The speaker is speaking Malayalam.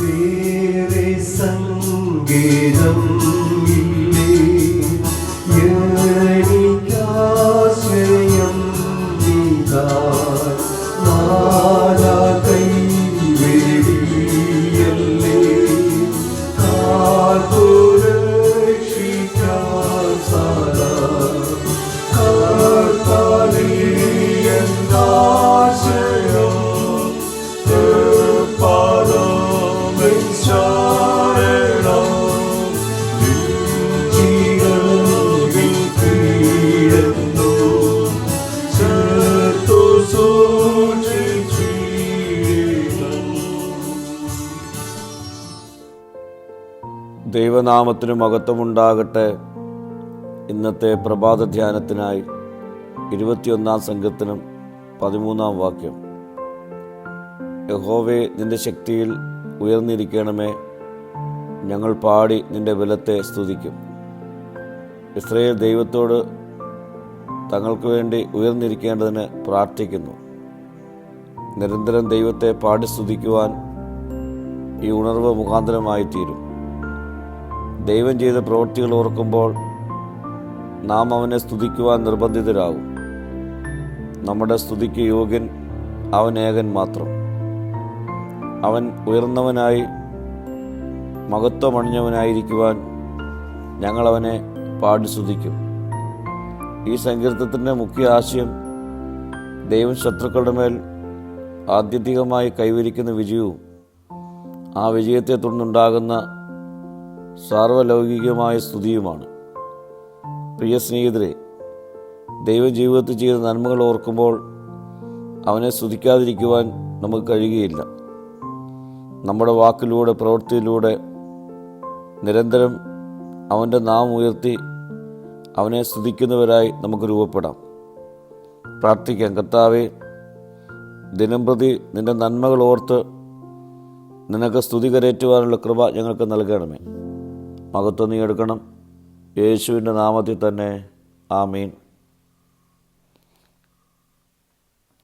വേറെ സംഗീതം. ദൈവനാമത്തിന് മഹത്വമുണ്ടാകട്ടെ. ഇന്നത്തെ പ്രഭാത ധ്യാനത്തിനായി ഇരുപത്തിയൊന്നാം സംഘത്തിനും പതിമൂന്നാം വാക്യം. യഹോവെ നിന്റെ ശക്തിയിൽ ഉയർന്നിരിക്കണമേ. ഞങ്ങൾ പാടി നിന്റെ ബലത്തെ സ്തുതിക്കും. ഇസ്രയേൽ ദൈവത്തോട് തങ്ങൾക്ക് വേണ്ടി ഉയർന്നിരിക്കേണ്ടതിന് പ്രാർത്ഥിക്കുന്നു. നിരന്തരം ദൈവത്തെ പാടി സ്തുതിക്കുവാൻ ഈ ഉണർവ് മുഖാന്തരമായി തീരും ദൈവം ചെയ്ത പ്രവൃത്തികൾ ഓർക്കുമ്പോൾ നാം അവനെ സ്തുതിക്കുവാൻ നിർബന്ധിതരാകും. നമ്മുടെ സ്തുതിക്ക് യോഗ്യൻ അവനേകൻ മാത്രം. അവൻ ഉയർന്നവനായി മഹത്വമണിഞ്ഞവനായിരിക്കുവാൻ ഞങ്ങളവനെ പാടി സ്തുതിക്കും ഈ സങ്കീർത്തത്തിന്റെ മുഖ്യ ആശയം ദൈവം ശത്രുക്കളുടെ മേൽ ആത്യന്തികമായി കൈവരിക്കുന്ന വിജയവും ആ വിജയത്തെ തുടർന്നുണ്ടാകുന്ന സാർവലൗകികമായ സ്തുതിയുമാണ്. പ്രിയ സ്നേഹിതരെ ദൈവം ജീവിതത്തിൽ ചെയ്ത നന്മകൾ ഓർക്കുമ്പോൾ അവനെ സ്തുതിക്കാതിരിക്കുവാൻ നമുക്ക് കഴിയുകയില്ല. നമ്മുടെ വാക്കിലൂടെ പ്രവൃത്തിയിലൂടെ നിരന്തരം അവന്റെ നാം ഉയർത്തി അവനെ സ്തുതിക്കുന്നവരായി നമുക്ക് രൂപപ്പെടാം. പ്രാർത്ഥിക്കാം കർത്താവെ ദിനം പ്രതി നിന്റെ നന്മകൾ ഓർത്ത് നിനക്ക് സ്തുതി കരേറ്റുവാനുള്ള കൃപ ഞങ്ങൾക്ക് നൽകണമേ. മഹത്വം നീ എടുക്കണം. യേശുവിന്റെ നാമത്തിൽ തന്നെ ആമീൻ.